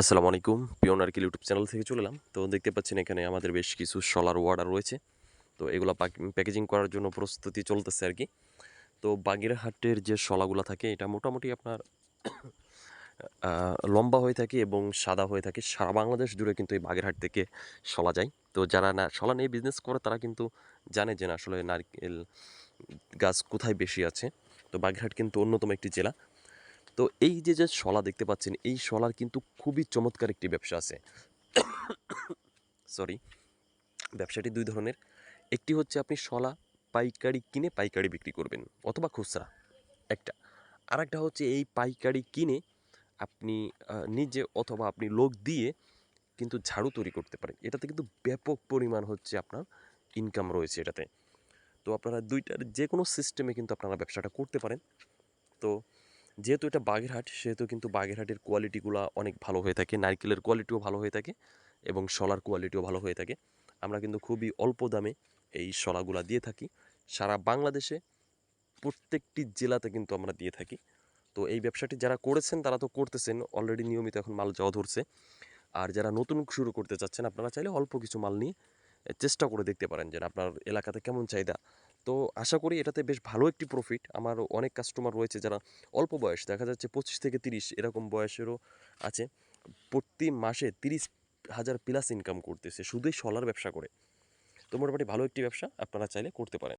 আসসালামু আলাইকুম। Peon আর্কিল YouTube channel থেকে চলে এলাম। তো দেখতে পাচ্ছেন এখানে আমাদের বেশ কিছু সোলার ওয়ার্ডার রয়েছে। তো এগুলো প্যাকেজিং করার জন্য প্রস্তুতি চলতেছে আর কি। তো বাগেরহাটের যে শলাগুলো থাকে, এটা মোটামুটি আপনার লম্বা হয়ে থাকে এবং সাদা হয়ে থাকে। সারা বাংলাদেশ জুড়ে কিন্তু এই বাগেরহাট থেকে শলা যায়। তো যারা না শলা নিয়ে বিজনেস করে, তারা কিন্তু জানে যে না, আসলে নারকেল গাছ কোথায় বেশি আছে। তো বাগেরহাট কিন্তু অন্যতম একটি জেলা। তো এই যে যে শলা দেখতে পাচ্ছেন, এই শলার কিন্তু খুবই চমৎকার একটি ব্যবসা আছে। সরি ব্যবসাটি দুই ধরনের। একটি হচ্ছে আপনি শলা পাইকারি কিনে পাইকারি বিক্রি করবেন অথবা খুচরা, একটা। আর একটা হচ্ছে এই পাইকারি কিনে আপনি নিজে অথবা আপনি লোক দিয়ে কিন্তু ঝাড়ু তৈরি করতে পারেন। এটাতে কিন্তু ব্যাপক পরিমাণ হচ্ছে আপনার ইনকাম রয়েছে এটাতে। তো আপনারা দুইটার যে কোনো সিস্টেমে কিন্তু আপনারা ব্যবসাটা করতে পারেন। তো যেহেতু এটা বাগেরহাট, সেহেতু কিন্তু বাগেরহাটের কোয়ালিটিগুলো অনেক ভালো হয়ে থাকে। নারকেলের কোয়ালিটিও ভালো হয়ে থাকে এবং শলার কোয়ালিটিও ভালো হয়ে থাকে। আমরা কিন্তু খুবই অল্প দামে এই শলাগুলা দিয়ে থাকি। সারা বাংলাদেশে প্রত্যেকটি জেলাতে কিন্তু আমরা দিয়ে থাকি। তো এই ব্যবসাটি যারা করেছেন, তারা তো করতেছেন অলরেডি নিয়মিত এখন মাল যাওয়া ধরছে। আর যারা নতুন শুরু করতে চাচ্ছেন, আপনারা চাইলে অল্প কিছু মাল নিয়ে চেষ্টা করে দেখতে পারেন যে আপনার এলাকাতে কেমন চাহিদা। তো আশা করি এটাতে বেশ ভালো একটি প্রফিট আমার অনেক কাস্টমার রয়েছে যারা অল্প বয়স, দেখা যাচ্ছে পঁচিশ থেকে তিরিশ এরকম বয়সেরও আছে। প্রতি মাসে তিরিশ হাজার প্লাস ইনকাম করতেছে, শুধুই সোলার ব্যবসা করে। তো মোটামুটি ভালো একটি ব্যবসা, আপনারা চাইলে করতে পারেন।